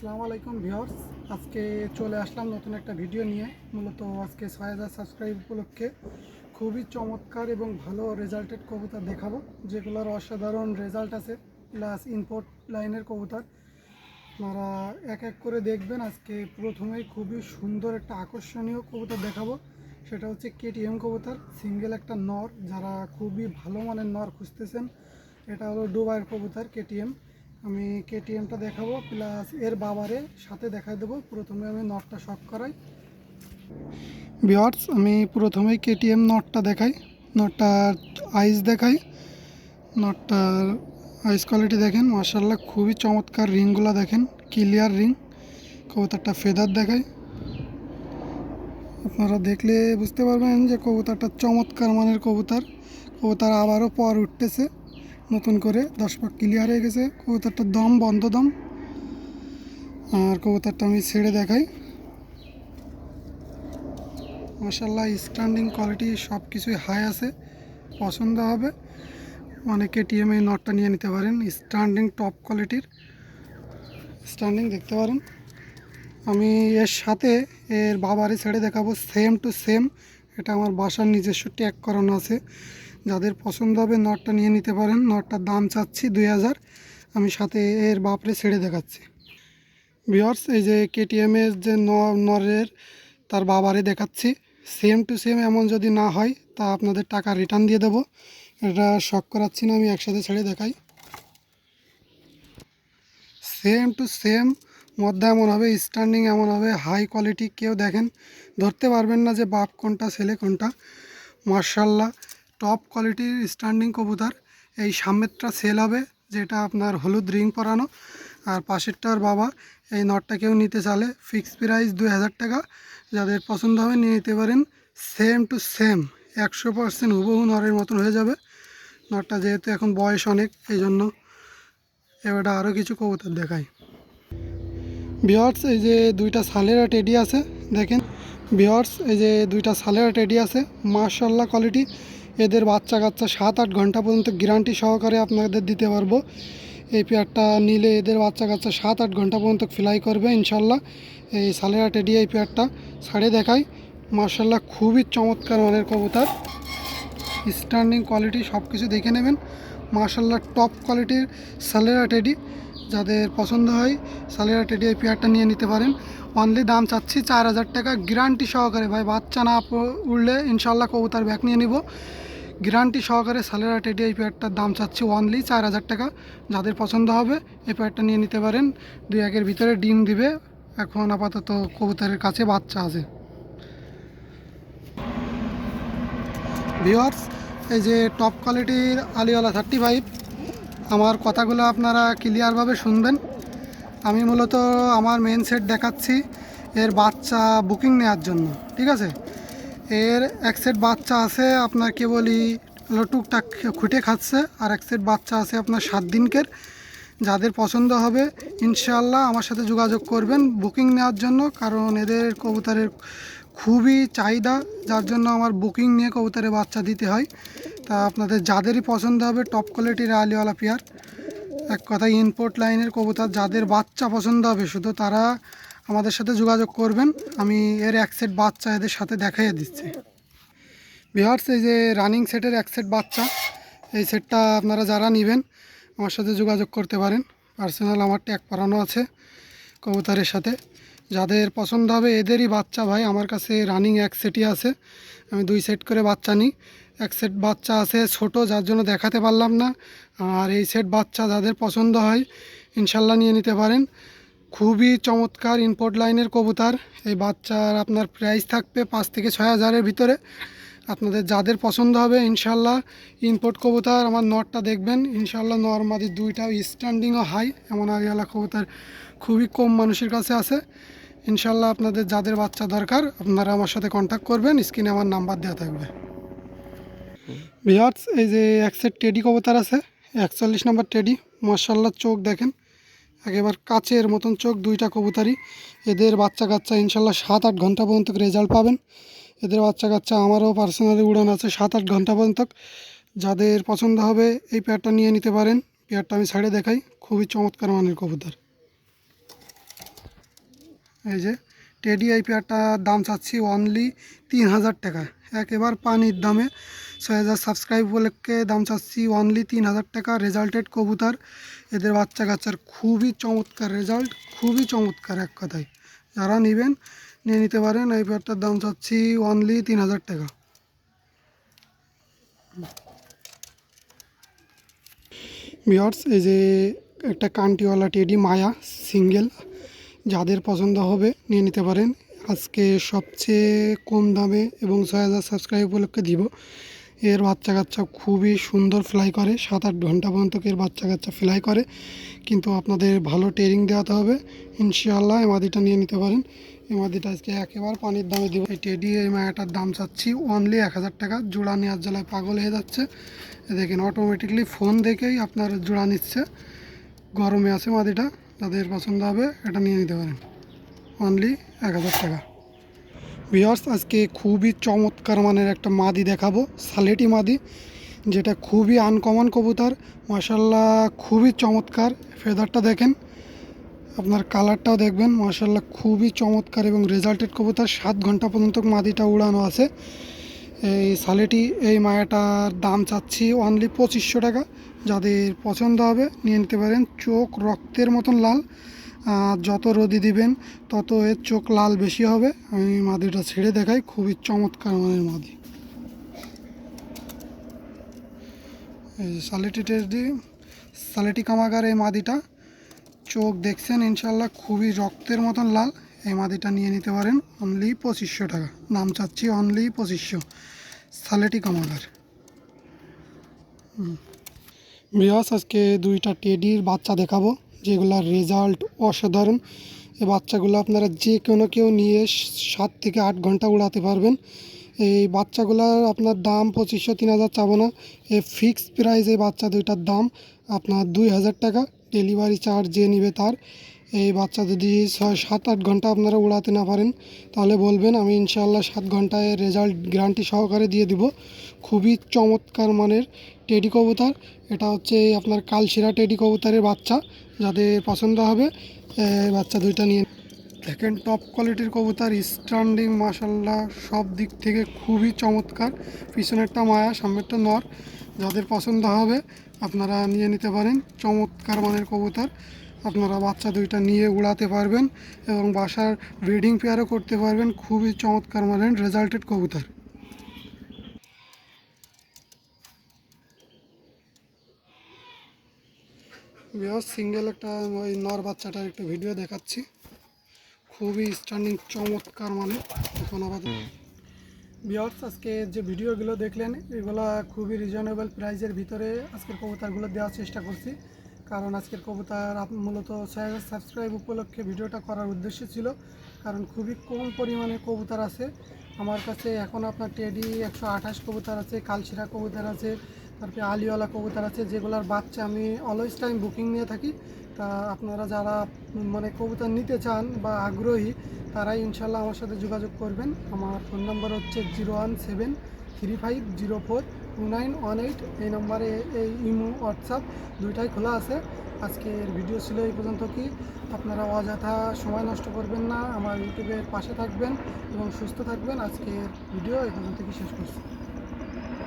আসসালামু আলাইকুম ভিউয়ার্স। আজকে চলে আসলাম নতুন একটা ভিডিও নিয়ে। মূলত আজকে ছয় হাজার সাবস্ক্রাইব উপলক্ষে খুবই চমৎকার এবং ভালো রেজাল্টেড কবুতর দেখাবো, যেগুলোর অসাধারণ রেজাল্ট আছে প্লাস ইম্পোর্ট লাইনের কবুতর। আপনারা এক এক করে দেখবেন, আজকে প্রথমেই খুবই সুন্দর একটা আকর্ষণীয় কবুতর দেখাবো। সেটা হচ্ছে কেটিএম কবুতর সিঙ্গেল একটা নর, যারা খুবই ভালো মানের নর খুঁজতেছেন। এটা হলো ডুবাইয়ের কবুতর কেটিএম আমি কেটিএমটা দেখাবো প্লাস এর বাবারে সাথে দেখাই দেবো। প্রথমে আমি নটটা শক করাই। বিয়ার্স আমি প্রথমেই কেটিএম নটটা দেখাই। নটটার আইস দেখাই। নটটার আইস কোয়ালিটি দেখেন মার্শাল্লাহ খুবই চমৎকার রিংগুলো দেখেন ক্লিয়ার রিং কবুতরটা ফেদার দেখাই। আপনারা দেখলে বুঝতে পারবেন যে কবুতরটা চমৎকার মানের কবুতর। কবুতর আবারও পর উঠতেছে। নতুন করে দশ পাক ক্লিয়ার হয়ে গেছে। কবুতরটার দম বন্ধ দম। আর কবুতরটা আমি ছেড়ে দেখাই। মাসাল্লাহ স্ট্যান্ডিং কোয়ালিটি সব কিছুই হাই আছে। পছন্দ হবে। অনেকে টিএমএ নটটা নিয়ে নিতে পারেন। স্ট্যান্ডিং টপ কোয়ালিটির স্ট্যান্ডিং দেখতে পারেন। আমি এর সাথে এর বাবারে ছেড়ে দেখাবো। সেম টু সেম এটা আমার বাসার নিজস্ব ট্যাগ করানো আছে। যাদের পছন্দ হবে নটটা নিয়ে নিতে পারেন। নটটার দাম চাচ্ছি দুই হাজার। আমি সাথে এর বাপরে ছেড়ে দেখাচ্ছি। বিয়ার্স এই যে কেটিএমের যে নরের তার বাবারে দেখাচ্ছি। সেম টু সেম এমন যদি না হয়, তা আপনাদের টাকা রিটার্ন দিয়ে দেবো। এটা শখ করাচ্ছি না, আমি একসাথে ছেড়ে দেখাই। সেম টু সেম মধ্যে এমন হবে স্ট্যান্ডিং এমন হবে হাই কোয়ালিটি কেউ দেখেন। ধরতে পারবেন না যে বাপ কোনটা, ছেলে কোনটা। মার্শাল্লাহ টপ কোয়ালিটির স্ট্যান্ডিং কবুতর। এই সামনেরটা সেল হবে, যেটা আপনার হলুদ রিং পরানো। আর পাশেরটার বাবা এই নটটাকেও নিতে চালে ফিক্স প্রাইস দুই হাজার টাকা। যাদের পছন্দ হবে নিয়ে নিতে পারেন সেম টু সেম একশো পার্সেন্ট হুবহু নরের মতন হয়ে যাবে। নটটা যেহেতু এখন বয়স অনেক, এই জন্য এবারটা আরও কিছু কবুতর দেখায় বিয়ার্স এই যে দুইটা সালেরা টেডি আছে, দেখেন। বিয়ার্স এই যে দুইটা সালেরা টেডি আছে মার্শাল্লাহ কোয়ালিটি এদের বাচ্চা কাচ্চা সাত আট ঘণ্টা পর্যন্ত গ্যারান্টি সহকারে আপনাদের দিতে পারব। এই পেয়ারটা নিলে এদের বাচ্চা কাচ্চা সাত আট ঘণ্টা পর্যন্ত ফ্লাই করবে ইনশাল্লাহ। এই সালেরা টেডি এই পেয়ারটা ছাড়ে দেখায় মার্শাল্লাহ খুবই চমৎকার মানের কবুতার। স্ট্যান্ডিং কোয়ালিটি সব কিছু দেখে নেবেন। মার্শাল্লাহ টপ কোয়ালিটির সালেরা টেডি। যাদের পছন্দ হয় সালেরা টেডি এই পেয়ারটা নিয়ে নিতে পারেন। অনলি দাম চাচ্ছি চার হাজার টাকা। গ্যারান্টি সহকারে ভাই, বাচ্চা না উঠলে ইনশাল্লাহ কবুতার ব্যাগ নিয়ে নিব। গ্যারান্টি সহকারে সালেরা টেডি এই পেয়ারটার দাম চাচ্ছি অনলি চার হাজার টাকা। যাদের পছন্দ হবে, এই পেয়ারটা নিয়ে নিতে পারেন। দুই একের ভিতরে ডিম দিবে। এখন আপাতত কবুতরের কাছে বাচ্চা আছে। ভিওয়ার্স এই যে টপ কোয়ালিটির আলিওয়ালা থার্টি ফাইভ আমার কথাগুলো আপনারা ক্লিয়ারভাবে শুনবেন। আমি মূলত আমার মেন সেট দেখাচ্ছি, এর বাচ্চা বুকিং নেওয়ার জন্য। ঠিক আছে? এর এক সেট বাচ্চা আছে, আপনার কেবলই টুকটাক খুঁটে খাচ্ছে, আর এক সেট বাচ্চা আছে আপনার সাত দিনকের, যাদের পছন্দ হবে, ইনশাআল্লাহ আমার সাথে যোগাযোগ করবেন বুকিং নেওয়ার জন্য, কারণ এদের কবুতরের খুবই চাহিদা, যার জন্য আমার বুকিং নিয়ে কবুতরের বাচ্চা দিতে হয়। তা আপনাদের যাদেরই পছন্দ হবে টপ কোয়ালিটির আলিওয়ালা পেয়ার। এক কথায় ইনপোর্ট লাইনের কবুতর, যাদের বাচ্চা পছন্দ হবে, শুধু তারা আমাদের সাথে যোগাযোগ করবেন। আমি এর এক সেট বাচ্চা এদের সাথে দেখাইয়ে দিচ্ছি। বিহার্স এই যে রানিং সেটের এক সেট বাচ্চা, এই সেটটা আপনারা যারা নেবেন, আমার সাথে যোগাযোগ করতে পারেন। পার্সোনাল আমার ট্যাগ করানো আছে কবুতরের সাথে। যাদের পছন্দ হবে, এদেরই বাচ্চা ভাই। আমার কাছে রানিং এক সেটই আছে। আমি দুই সেট করে বাচ্চা নিই। এক সেট বাচ্চা আছে ছোট, যার জন্য দেখাতে পারলাম না। আর এই সেট বাচ্চা যাদের পছন্দ হয়, ইনশাল্লাহ নিয়ে নিতে পারেন। খুবই চমৎকার ইনপোর্ট লাইনের কবুতর। এই বাচ্চার আপনার প্রাইস থাকবে পাঁচ থেকে ছয় হাজারের ভিতরে। আপনাদের যাদের পছন্দ হবে, ইনশাল্লাহ ইনপোর্ট কবুতর আমার নটটা দেখবেন। ইনশাল্লাহ নর্মাদি দুইটা স্ট্যান্ডিংও হাই এমন আরিয়ালা কবুতর খুবই কম মানুষের কাছে আছে। ইনশাল্লাহ আপনাদের যাদের বাচ্চা দরকার, আপনারা আমার সাথে কন্ট্যাক্ট করবেন। স্ক্রিনে আমার নাম্বার দেওয়া থাকবে। বিহার্স এই যে এক সেট টেডি কবুতর আছে, একচল্লিশ নম্বর টেডি মার্শাল্লাহ চোখ দেখেন। একেবারে কাচের মতন চোখ, দুইটা কবুতারই। এদের বাচ্চা কাচ্চা ইনশাল্লাহ সাত আট ঘণ্টা পর্যন্ত রেজাল্ট পাবেন। এদের বাচ্চা কাচ্চা আমারও পার্সোনালি উড়ান আছে সাত আট ঘণ্টা পর্যন্ত। যাদের পছন্দ হবে এই পেয়ারটা নিয়ে নিতে পারেন। পেয়ারটা আমি ছাড়ে দেখাই। খুবই চমৎকার মানের কবুতর। এই যে টেডি এই পেয়ারটার দাম চাচ্ছি অনলি তিন হাজার টাকা। একেবার পানির দামে। ছয় হাজার সাবস্ক্রাইব উপলক্ষে দাম চাচ্ছি অনলি তিন হাজার টাকা রেজাল্টেড কবুতর। এদের বাচ্চা কাচ্চার খুবই চমৎকার রেজাল্ট খুবই চমৎকার এক কথায়। যারা নেবেন, নিয়ে নিতে পারেন, এই পেয়ারটার দাম চাচ্ছি অনলি তিন হাজার টাকা। বিয়ার্স এই যে একটা কান্টিওয়ালা টেডি মায়া সিঙ্গেল যাদের পছন্দ হবে, নিয়ে নিতে পারেন। আজকে সবচেয়ে কম দামে এবং ছয় হাজার সাবস্ক্রাইব উপলক্ষে দিব। এর বাচ্চা কাচ্চা খুবই সুন্দর ফ্লাই করে। সাত আট ঘণ্টা পর্যন্ত এর বাচ্চা কাচ্চা ফ্লাই করে। কিন্তু আপনাদের ভালো ট্রেনিং দেওয়াতে হবে। ইনশাআল্লাহ এই মাদিটা নিয়ে নিতে পারেন। এই মাদিটা আজকে একেবারে পানির দামে দিব। এই টেডি এই মায়াটার দাম চাচ্ছি অনলি এক হাজার টাকা। জোড়া নেওয়ার জ্বালায় পাগল হয়ে যাচ্ছে। দেখেন অটোমেটিকলি ফোন দেখেই আপনার জোড়া নিচ্ছে। গরমে আছে মাদিটা। যাদের পছন্দ হবে, এটা নিয়ে নিতে পারেন। অনলি এক হাজার টাকা। বিয়ার্স আজকে খুবই চমৎকার মানের একটা মাদি দেখাবো, সালেটি মাদি, যেটা খুবই আনকমন কবুতর মাসাল্লাহ খুবই চমৎকার ফেদারটা দেখেন, আপনার কালারটাও দেখবেন মাসাল্লাহ খুবই চমৎকার এবং রেজাল্টেড কবুতর, সাত ঘণ্টা পর্যন্ত মাদিটা উড়ানো আছে, এই সালেটি, এই মায়াটার দাম চাচ্ছি অনলি পঁচিশশো টাকা, যাদের পছন্দ হবে নিয়ে নিতে পারেন, চোখ রক্তের মতন লাল যত রোদি দিবেন, তত এর চোখ লাল বেশি হবে। আমি মাদিটা ছেড়ে দেখাই, খুবই চমৎকার মানের মাদি। সালেটি টেস্টি, সালেটি কামাগার এই মাদিটা। চোখ দেখছেন ইনশাল্লাহ খুবই রক্তের মতন লাল। এই মাদিটা নিয়ে নিতে পারেন অনলি পঁচিশশো টাকা। নাম চাচ্ছি অনলি পঁচিশশো। সালেটি কামাগার। বিয়াস, আজকে দুইটা টেডির বাচ্চা দেখাবো। যেগুলার রেজাল্ট অসাধারণ, এই বাচ্চাগুলো আপনারা যে কোনো কেউ নিয়ে সাত থেকে আট ঘণ্টা উড়াতে পারবেন। এই বাচ্চাগুলোর আপনার দাম পঁচিশশো, তিন হাজার চাবো না। এই ফিক্স প্রাইস এই বাচ্চা দুইটার দাম আপনার দুই হাজার টাকা। ডেলিভারি চার্জ যে নিবে তার, এই বাচ্চা যদি ছয়, সাত, আট ঘণ্টা আপনারা উড়াতে না পারেন, তাহলে বলবেন আমি ইনশাল্লাহ সাত ঘন্টায় রেজাল্ট গ্যারান্টি সহকারে দিয়ে দিব। খুবই চমৎকার মানের টেডি কবুতর। এটা হচ্ছে আপনার কালশিরা টেডি কবুতরের বাচ্চা। যাদের পছন্দ হবে বাচ্চা দুইটা নিয়ে দেখেন টপ কোয়ালিটির কবুতর স্ট্যান্ডিং মাসাল্লাহ সব দিক থেকে খুবই চমৎকার। পিছনেরটা মায়া, সামনেরটা নর। যাদের পছন্দ হবে, আপনারা নিয়ে নিতে পারেন। চমৎকার মানের কবুতর। আপনারা বাচ্চা দুইটা নিয়ে উড়াতে পারবেন এবং বাসার ব্রিডিং পেয়ারও করতে পারবেন। খুবই চমৎকার মানের রেজাল্টেড কবুতর। বিহার সিঙ্গেল একটা ওই নর বাচ্চাটার একটা ভিডিও দেখাচ্ছি। খুবই স্ট্যান্ডিং চমৎকার মানে এখন আবার বিয়ার্স আজকে যে ভিডিওগুলো দেখলেন এগুলো খুবই রিজনেবল প্রাইসের ভিতরে আজকের কবুতরগুলো দেওয়ার চেষ্টা করছি। কারণ আজকের কবুতর মূলত সাবস্ক্রাইব উপলক্ষে ভিডিওটা করার উদ্দেশ্য ছিল। কারণ খুবই কম পরিমাণে কবুতর আছে। আমার কাছে এখন আপনার টেডি একশো আঠাশ কবুতর আছে কালশিরা কবুতর আছে তারপরে আলিওয়ালা কবুতর আছে, যেগুলোর বাচ্চা আমি অলওয়েজ টাইম বুকিং নিয়ে থাকি। তা আপনারা যারা মানে কবুতর নিতে চান বা আগ্রহী, তারাই ইনশাল্লাহ আমার সাথে যোগাযোগ করবেন। আমার ফোন নাম্বার হচ্ছে zero one seven three five zero four two nine one eight এই নম্বরে এই ইমো, হোয়াটসঅ্যাপ দুইটাই খোলা আছে। আজকের ভিডিও ছিল এই পর্যন্ত কি? আপনারা অযথা সময় নষ্ট করবেন না। আমার ইউটিউবের পাশে থাকবেন এবং সুস্থ থাকবেন। আজকের ভিডিও এই পর্যন্ত কি শেষ করছি।